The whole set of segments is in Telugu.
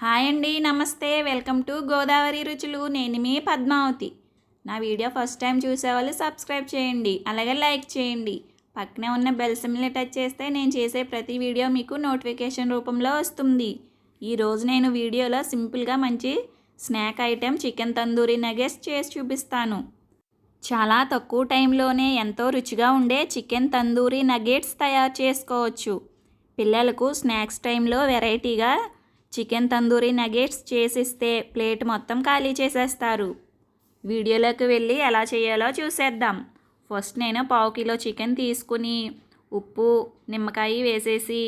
హాయ్ అండి నమస్తే. వెల్కమ్ టు గోదావరి రుచులు. నేను మీ పద్మావతి. నా వీడియో ఫస్ట్ టైం చూసేవాళ్ళు సబ్స్క్రైబ్ చేయండి అలాగే లైక్ చేయండి. పక్కనే ఉన్న బెల్ సిమ్ని టచ్ చేస్తే నేను చేసే ప్రతి వీడియో మీకు నోటిఫికేషన్ రూపంలో వస్తుంది. ఈరోజు నేను వీడియోలో సింపుల్గా మంచి snack item chicken tandoori nuggets చేసి చూపిస్తాను. చాలా తక్కువ టైంలోనే ఎంతో రుచిగా ఉండే చికెన్ తందూరి నగెట్స్ తయారు చేసుకోవచ్చు. పిల్లలకు స్నాక్స్ టైంలో వెరైటీగా చికెన్ తందూరి నగెట్స్ చేసిస్తే ప్లేట్ మొత్తం ఖాళీ చేసేస్తారు. వీడియోలోకి వెళ్ళి ఎలా చేయాలో చూసేద్దాం. ఫస్ట్ నేను పావు కిలో చికెన్ తీసుకుని ఉప్పు నిమ్మకాయ వేసేసి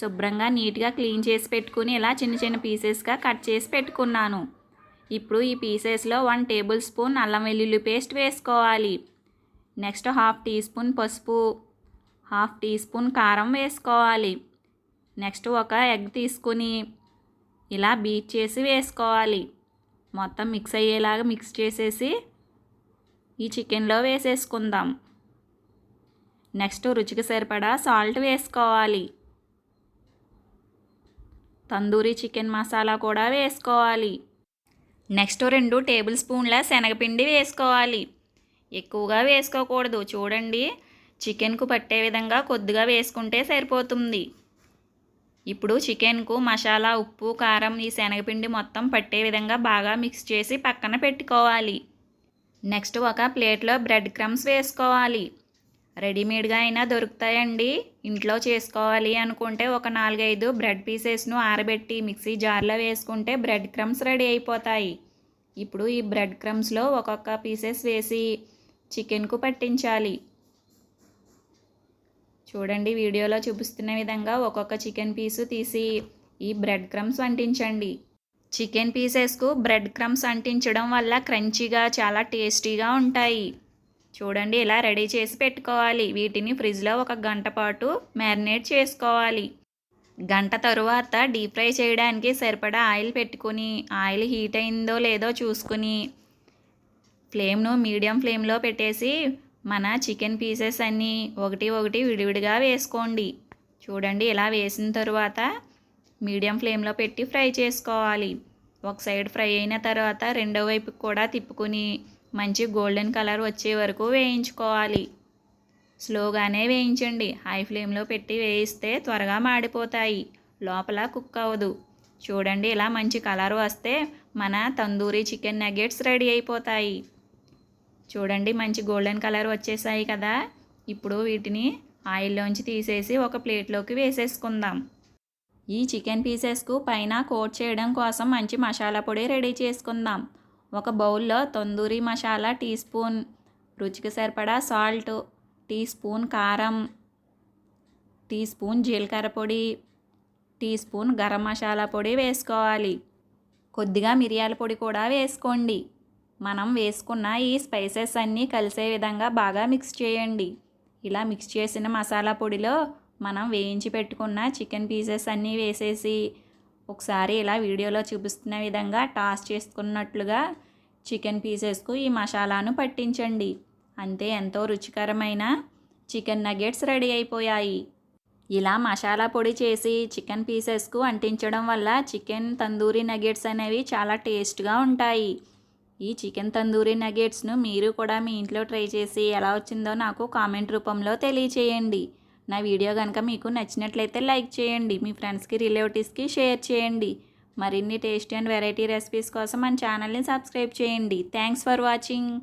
శుభ్రంగా నీట్గా క్లీన్ చేసి పెట్టుకుని ఇలా చిన్న చిన్న పీసెస్గా కట్ చేసి పెట్టుకున్నాను. ఇప్పుడు ఈ పీసెస్లో వన్ టేబుల్ స్పూన్ అల్లం వెల్లుల్లి పేస్ట్ వేసుకోవాలి. నెక్స్ట్ హాఫ్ టీ స్పూన్ పసుపు హాఫ్ టీ స్పూన్ కారం వేసుకోవాలి. నెక్స్ట్ ఒక ఎగ్ తీసుకుని ఇలా బీట్ చేసి వేసుకోవాలి. మొత్తం మిక్స్ అయ్యేలాగా మిక్స్ చేసేసి ఈ చికెన్లో వేసేసుకుందాం. నెక్స్ట్ రుచికి సరిపడా సాల్ట్ వేసుకోవాలి. తందూరి చికెన్ మసాలా కూడా వేసుకోవాలి. నెక్స్ట్ రెండు టేబుల్ స్పూన్ల శనగపిండి వేసుకోవాలి. ఎక్కువగా వేసుకోకూడదు. చూడండి చికెన్కు పట్టే విధంగా కొద్దిగా వేసుకుంటే సరిపోతుంది. ఇప్పుడు చికెన్కు మసాలా ఉప్పు కారం ఈ శనగపిండి మొత్తం పట్టే విధంగా బాగా మిక్స్ చేసి పక్కన పెట్టుకోవాలి. నెక్స్ట్ ఒక ప్లేట్లో బ్రెడ్ క్రమ్స్ వేసుకోవాలి. రెడీమేడ్గా అయినా దొరుకుతాయండి. ఇంట్లో చేసుకోవాలి అనుకుంటే ఒక నాలుగైదు బ్రెడ్ పీసెస్ను ఆరబెట్టి మిక్సీ జార్లో వేసుకుంటే బ్రెడ్ క్రమ్స్ రెడీ అయిపోతాయి. ఇప్పుడు ఈ బ్రెడ్ క్రమ్స్లో ఒక్కొక్క పీసెస్ వేసి చికెన్కు పట్టించాలి. చూడండి వీడియోలో చూపిస్తున్న విధంగా ఒక్కొక్క చికెన్ పీసు తీసి ఈ బ్రెడ్ క్రమ్స్ అంటించండి. చికెన్ పీసెస్కు బ్రెడ్ క్రమ్స్ అంటించడం వల్ల క్రంచీగా చాలా టేస్టీగా ఉంటాయి. చూడండి ఇలా రెడీ చేసి పెట్టుకోవాలి. వీటిని ఫ్రిడ్జ్లో ఒక గంట పాటు మ్యారినేట్ చేసుకోవాలి. గంట తరువాత డీప్ ఫ్రై చేయడానికి సరిపడా ఆయిల్ పెట్టుకుని ఆయిల్ హీట్ అయిందో లేదో చూసుకుని ఫ్లేమ్ను మీడియం ఫ్లేమ్లో పెట్టేసి మన చికెన్ పీసెస్ అన్నీ ఒకటి ఒకటి విడివిడిగా వేసుకోండి. చూడండి ఇలా వేసిన తరువాత మీడియం ఫ్లేమ్లో పెట్టి ఫ్రై చేసుకోవాలి. ఒక సైడ్ ఫ్రై అయిన తర్వాత రెండో వైపు కూడా తిప్పుకుని మంచి గోల్డెన్ కలర్ వచ్చే వరకు వేయించుకోవాలి. స్లోగానే వేయించండి. హై ఫ్లేమ్లో పెట్టి వేయిస్తే త్వరగా మాడిపోతాయి. లోపల కుక్ అవ్వదు. చూడండి ఇలా మంచి కలర్ వస్తే మన తందూరి చికెన్ నగెట్స్ రెడీ అయిపోతాయి. చూడండి మంచి గోల్డెన్ కలర్ వచ్చేసాయి కదా. ఇప్పుడు వీటిని ఆయిల్లోంచి తీసేసి ఒక ప్లేట్లోకి వేసేసుకుందాం. ఈ చికెన్ పీసెస్కు పైన కోట్ చేయడం కోసం మంచి మసాలా పొడి రెడీ చేసుకుందాం. ఒక బౌల్లో తందూరి మసాలా టీ స్పూన్ రుచికి సరిపడా సాల్ట్ టీ స్పూన్ కారం టీ స్పూన్ జీలకర్ర పొడి టీ స్పూన్ గరం మసాలా పొడి వేసుకోవాలి. కొద్దిగా మిరియాల పొడి కూడా వేసుకోండి. మనం వేసుకున్న ఈ స్పైసెస్ అన్నీ కలిసే విధంగా బాగా మిక్స్ చేయండి. ఇలా మిక్స్ చేసిన మసాలా పొడిలో మనం వేయించి పెట్టుకున్న చికెన్ పీసెస్ అన్నీ వేసేసి ఒకసారి ఇలా వీడియోలో చూపిస్తున్న విధంగా టాస్ చేసుకున్నట్లుగా చికెన్ పీసెస్కు ఈ మసాలాను పట్టించండి. అంతే ఎంతో రుచికరమైన చికెన్ నగెట్స్ రెడీ అయిపోయాయి. ఇలా మసాలా పొడి చేసి చికెన్ పీసెస్కు అంటించడం వల్ల చికెన్ తందూరి నగెట్స్ అనేవి చాలా టేస్ట్గా ఉంటాయి. ఈ చికెన్ తందూరి నగెట్స్ను మీరు కూడా మీ ఇంట్లో ట్రై చేసి ఎలా వచ్చిందో నాకు కామెంట్ రూపంలో తెలియచేయండి. నా వీడియో కనుక మీకు నచ్చినట్లయితే లైక్ చేయండి మీ ఫ్రెండ్స్కి రిలేటివ్స్కి షేర్ చేయండి. మరిన్ని టేస్టీ అండ్ వెరైటీ రెసిపీస్ కోసం మన ఛానల్ని సబ్స్క్రైబ్ చేయండి. Thanks for watching.